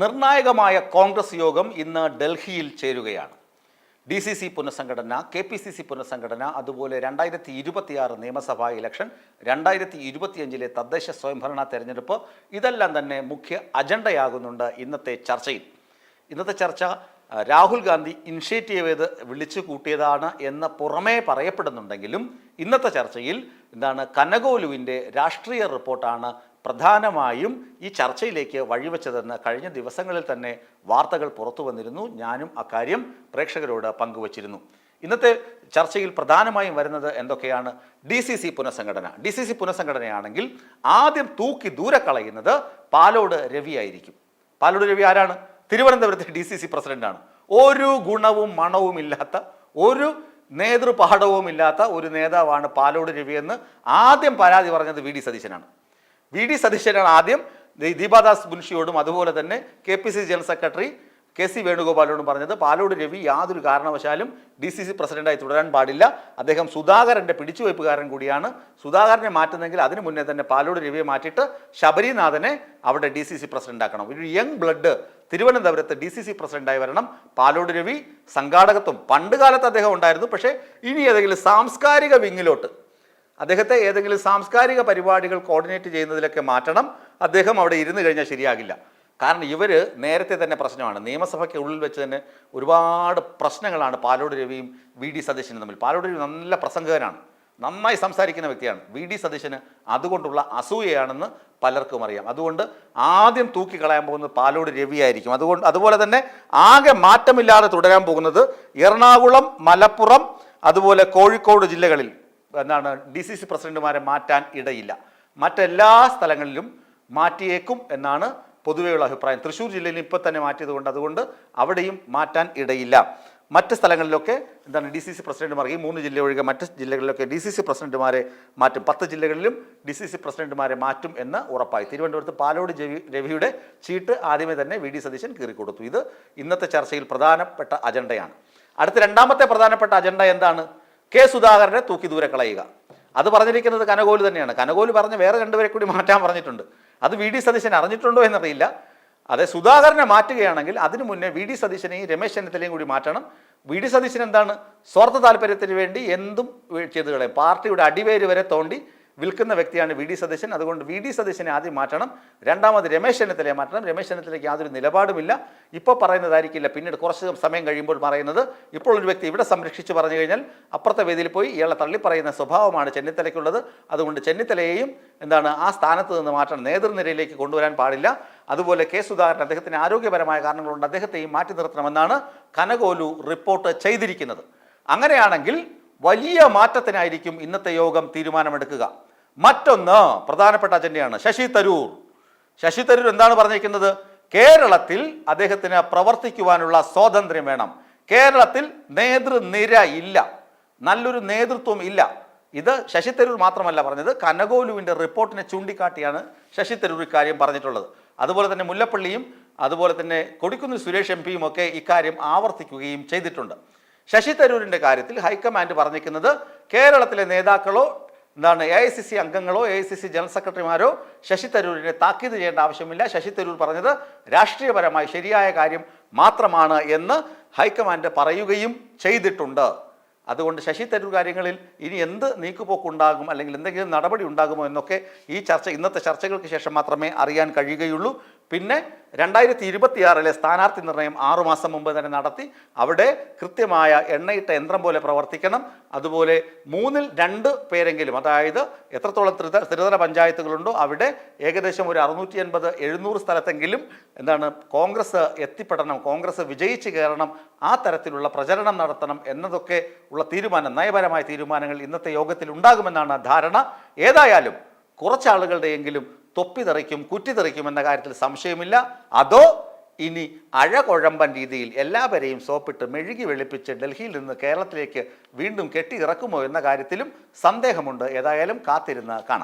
നിർണായകമായ കോൺഗ്രസ് യോഗം ഇന്ന് ഡൽഹിയിൽ ചേരുകയാണ്. ഡി സി സി പുനഃസംഘടന കെ പി സി സി പുനഃസംഘടന അതുപോലെ രണ്ടായിരത്തി ഇരുപത്തിയാറ് നിയമസഭാ ഇലക്ഷൻ രണ്ടായിരത്തി ഇരുപത്തിയഞ്ചിലെ തദ്ദേശ സ്വയംഭരണ തെരഞ്ഞെടുപ്പ് ഇതെല്ലാം തന്നെ മുഖ്യ അജണ്ടയാകുന്നുണ്ട് ഇന്നത്തെ ചർച്ചയിൽ. ഇന്നത്തെ ചർച്ച രാഹുൽ ഗാന്ധി ഇനിഷ്യേറ്റീവ് ചെയ്ത് വിളിച്ചു കൂട്ടിയതാണ് എന്ന് പുറമേ പറയപ്പെടുന്നുണ്ടെങ്കിലും ഇന്നത്തെ ചർച്ചയിൽ എന്താണ് കനകോലുവിന്റെ രാഷ്ട്രീയ റിപ്പോർട്ടാണ് പ്രധാനമായും ഈ ചർച്ചയിലേക്ക് വഴിവെച്ചതെന്ന് കഴിഞ്ഞ ദിവസങ്ങളിൽ തന്നെ വാർത്തകൾ പുറത്തു വന്നിരുന്നു. ഞാനും അക്കാര്യം പ്രേക്ഷകരോട് പങ്കുവച്ചിരുന്നു. ഇന്നത്തെ ചർച്ചയിൽ പ്രധാനമായും വരുന്നത് എന്തൊക്കെയാണ്? ഡി സി സി പുനഃസംഘടന. ഡി സി സി പുനഃസംഘടനയാണെങ്കിൽ ആദ്യം തൂക്കി ദൂരെ കളയുന്നത് പാലോട് രവി ആയിരിക്കും. പാലോട് രവി ആരാണ്? തിരുവനന്തപുരത്തെ ഡി സി സി പ്രസിഡന്റാണ്. ഒരു ഗുണവും മണവും ഇല്ലാത്ത ഒരു നേതൃപാഠവും ഇല്ലാത്ത ഒരു നേതാവാണ് പാലോട് രവിയെന്ന് ആദ്യം പരാതി പറഞ്ഞത് വി ഡി സതീശനാണ്. വി ഡി സതീശനാണ് ആദ്യം ദീപാദാസ് മുൻഷിയോടും അതുപോലെ തന്നെ K P C general secretary K C വേണുഗോപാലിനോട് പറഞ്ഞത് പാലോട് രവി യാതൊരു കാരണവശാലും ഡി സി സി പ്രസിഡന്റായി തുടരാൻ പാടില്ല. അദ്ദേഹം സുധാകരന്റെ പിടിച്ചുവയ്പ്പുകാരൻ കൂടിയാണ്. സുധാകരനെ മാറ്റുന്നെങ്കിൽ അതിനു മുന്നേ തന്നെ പാലോട് രവിയെ മാറ്റിയിട്ട് ശബരിനാഥനെ അവിടെ ഡി സി സി പ്രസിഡന്റാക്കണം. ഒരു യങ് ബ്ലഡ് തിരുവനന്തപുരത്ത് ഡി സി സി പ്രസിഡന്റായി വരണം. പാലോട് രവി സംഘാടകത്വം. പണ്ട് കാലത്ത് അദ്ദേഹം ഉണ്ടായിരുന്നു. പക്ഷേ ഇനി ഏതെങ്കിലും സാംസ്കാരിക വിങ്ങിലോട്ട് അദ്ദേഹത്തെ ഏതെങ്കിലും സാംസ്കാരിക പരിപാടികൾ കോർഡിനേറ്റ് ചെയ്യുന്നതിലൊക്കെ മാറ്റണം. അദ്ദേഹം അവിടെ ഇരുന്ന് കഴിഞ്ഞാൽ ശരിയാകില്ല. കാരണം ഇവർ നേരത്തെ തന്നെ പ്രശ്നമാണ്. നിയമസഭയ്ക്ക് ഉള്ളിൽ വെച്ച് തന്നെ ഒരുപാട് പ്രശ്നങ്ങളാണ് പാലോട് രവിയും വി ഡി സതീശനും തമ്മിൽ. പാലോട് രവി നല്ല പ്രസംഗകനാണ്. നന്നായി സംസാരിക്കുന്ന വ്യക്തിയാണ്. വി ഡി സതീശന് അതുകൊണ്ടുള്ള അസൂയയാണെന്ന് പലർക്കും അറിയാം. അതുകൊണ്ട് ആദ്യം തൂക്കിക്കളയാൻ പോകുന്നത് പാലോട് രവിയായിരിക്കും അതുകൊണ്ട് അതുപോലെ തന്നെ ആകെ മാറ്റമില്ലാതെ തുടരാൻ പോകുന്നത് എറണാകുളം മലപ്പുറം അതുപോലെ കോഴിക്കോട് ജില്ലകളിൽ എന്താണ് ഡി സി സി പ്രസിഡന്റുമാരെ മാറ്റാൻ ഇടയില്ല. മറ്റെല്ലാ സ്ഥലങ്ങളിലും മാറ്റിയേക്കും എന്നാണ് പൊതുവെയുള്ള അഭിപ്രായം. തൃശ്ശൂർ ജില്ലയിൽ ഇപ്പോൾ തന്നെ മാറ്റിയത് കൊണ്ട് അതുകൊണ്ട് അവിടെയും മാറ്റാൻ ഇടയില്ല. മറ്റ് സ്ഥലങ്ങളിലൊക്കെ എന്താണ് ഡി സി സി പ്രസിഡന്റുമാർ ഈ മൂന്ന് ജില്ല ഒഴികെ മറ്റ് ജില്ലകളിലൊക്കെ ഡി സി സി പ്രസിഡന്റുമാരെ മാറ്റും. പത്ത് ജില്ലകളിലും ഡി സി സി പ്രസിഡന്റുമാരെ മാറ്റും എന്ന് ഉറപ്പായി. തിരുവനന്തപുരത്ത് പാലോട് രവിയുടെ ചീട്ട് ആദ്യമേ തന്നെ വി ഡി സതീശൻ കീറിക്കൊടുത്തു. ഇത് ഇന്നത്തെ ചർച്ചയിൽ പ്രധാനപ്പെട്ട അജണ്ടയാണ്. അടുത്ത രണ്ടാമത്തെ പ്രധാനപ്പെട്ട അജണ്ട എന്താണ്? കെ സുധാകരനെ തൂക്കി ദൂരെ കളയുക. അത് പറഞ്ഞിരിക്കുന്നത് കനകോൽ തന്നെയാണ്. കനകോൽ പറഞ്ഞ് വേറെ രണ്ടുപേരെ കൂടി മാറ്റാൻ പറഞ്ഞിട്ടുണ്ട്. അത് വി ഡി സതീശൻ അറിഞ്ഞിട്ടുണ്ടോ എന്നറിയില്ല. അതെ സുധാകരനെ മാറ്റുകയാണെങ്കിൽ അതിനു മുന്നേ വി ഡി സതീശനെയും രമേശ് ചെന്നിത്തലയും കൂടി മാറ്റണം. വി ഡി സതീശൻ എന്താണ് സ്വാർത്ഥ താല്പര്യത്തിന് വേണ്ടി എന്തും ചെയ്തു കളയും പാർട്ടിയുടെ അടിവേര് വരെ തോണ്ടി വിൽക്കുന്ന വ്യക്തിയാണ് വി ഡി സതീശൻ. അതുകൊണ്ട് വി ഡി സതീശനെ ആദ്യം മാറ്റണം. രണ്ടാമത് രമേശ് ചെന്നിത്തലയെ മാറ്റണം. രമേശ് ചെന്നിത്തലയ്ക്ക് യാതൊരു നിലപാടുമില്ല. ഇപ്പോൾ പറയുന്നതായിരിക്കില്ല. പിന്നീട് കുറച്ച് സമയം കഴിയുമ്പോൾ പറയുന്നത് ഇപ്പോൾ ഒരു വ്യക്തി ഇവിടെ സംരക്ഷിച്ച് പറഞ്ഞു കഴിഞ്ഞാൽ അപ്പുറത്തെ വേദിയിൽ പോയി ഇയാളെ തള്ളി പറയുന്ന സ്വഭാവമാണ് ചെന്നിത്തലയ്ക്കുള്ളത്. അതുകൊണ്ട് ചെന്നിത്തലയെയും എന്താണ് ആ സ്ഥാനത്ത് നിന്ന് മാറ്റണം. നേതൃനിരയിലേക്ക് കൊണ്ടുവരാൻ പാടില്ല. അതുപോലെ കെ സുധാകരൻ അദ്ദേഹത്തിന് ആരോഗ്യപരമായ കാരണങ്ങളുണ്ട്. അദ്ദേഹത്തെയും മാറ്റി നിർത്തണമെന്നാണ് കനകോലു റിപ്പോർട്ട് ചെയ്തിരിക്കുന്നത്. അങ്ങനെയാണെങ്കിൽ വലിയ മാറ്റത്തിനായിരിക്കും ഇന്നത്തെ യോഗം തീരുമാനമെടുക്കുക. മറ്റൊന്ന് പ്രധാനപ്പെട്ട അജണ്ടയാണ് ശശി തരൂർ. ശശി തരൂർ എന്താണ് പറഞ്ഞിരിക്കുന്നത്? കേരളത്തിൽ അദ്ദേഹത്തിന് പ്രവർത്തിക്കുവാനുള്ള സ്വാതന്ത്ര്യം വേണം. കേരളത്തിൽ നേതൃനിര ഇല്ല. നല്ലൊരു നേതൃത്വം ഇല്ല. ഇത് ശശി തരൂർ മാത്രമല്ല പറഞ്ഞത് കനകോലുവിന്റെ റിപ്പോർട്ടിനെ ചൂണ്ടിക്കാട്ടിയാണ് ശശി തരൂർ ഇക്കാര്യം പറഞ്ഞിട്ടുള്ളത്. അതുപോലെ തന്നെ മുല്ലപ്പള്ളിയും അതുപോലെ തന്നെ കൊടിക്കുന്നിൽ സുരേഷ് എം പിയും ഒക്കെ ഇക്കാര്യം ആവർത്തിക്കുകയും ചെയ്തിട്ടുണ്ട്. ശശി തരൂരിന്റെ കാര്യത്തിൽ ഹൈക്കമാൻഡ് പറഞ്ഞിരിക്കുന്നത് കേരളത്തിലെ നേതാക്കളോ എന്താണ് A I C C അംഗങ്ങളോ A I C C general സെക്രട്ടറിമാരോ Shashi തരൂരിനെ താക്കീത് ചെയ്യേണ്ട ആവശ്യമില്ല. ശശി തരൂർ പറഞ്ഞത് രാഷ്ട്രീയപരമായി ശരിയായ കാര്യം മാത്രമാണ് എന്ന് ഹൈക്കമാൻഡ് പറയുകയും ചെയ്തിട്ടുണ്ട്. അതുകൊണ്ട് ശശി തരൂർ കാര്യങ്ങളിൽ ഇനി എന്ത് നീക്കുപോക്കുണ്ടാകും അല്ലെങ്കിൽ എന്തെങ്കിലും നടപടി ഉണ്ടാകുമോ എന്നൊക്കെ ഈ ചർച്ച ഇന്നത്തെ ചർച്ചകൾക്ക് ശേഷം മാത്രമേ അറിയാൻ കഴിയുകയുള്ളൂ. പിന്നെ രണ്ടായിരത്തി ഇരുപത്തിയാറിലെ സ്ഥാനാർത്ഥി നിർണയം ആറുമാസം മുമ്പ് തന്നെ നടത്തി അവിടെ കൃത്യമായ എണ്ണയിട്ട യന്ത്രം പോലെ പ്രവർത്തിക്കണം. അതുപോലെ മൂന്നിൽ രണ്ട് പേരെങ്കിലും അതായത് എത്രത്തോളം ത്രിത ത്രിതല പഞ്ചായത്തുകളുണ്ടോ അവിടെ ഏകദേശം ഒരു അറുന്നൂറ്റി എൺപത് എഴുന്നൂറ് സ്ഥലത്തെങ്കിലും എന്താണ് കോൺഗ്രസ് എത്തിപ്പെടണം കോൺഗ്രസ് വിജയിച്ച് കയറണം ആ തരത്തിലുള്ള പ്രചരണം നടത്തണം എന്നതൊക്കെ ഉള്ള തീരുമാനം നയപരമായ തീരുമാനങ്ങൾ ഇന്നത്തെ യോഗത്തിൽ ഉണ്ടാകുമെന്നാണ് ധാരണ. ഏതായാലും കുറച്ചാളുകളുടെയെങ്കിലും തൊപ്പി തെറിക്കും കുറ്റി തെറിക്കും എന്ന കാര്യത്തിൽ സംശയമില്ല. അതോ ഇനി അഴകൊഴമ്പൻ രീതിയിൽ എല്ലാവരെയും സോപ്പിട്ട് മെഴുകി വെളുപ്പിച്ച് ഡൽഹിയിൽ നിന്ന് കേരളത്തിലേക്ക് വീണ്ടും കെട്ടി ഇറക്കുമോ എന്ന കാര്യത്തിലും സന്ദേഹമുണ്ട്. ഏതായാലും കാത്തിരുന്ന് കാണാം.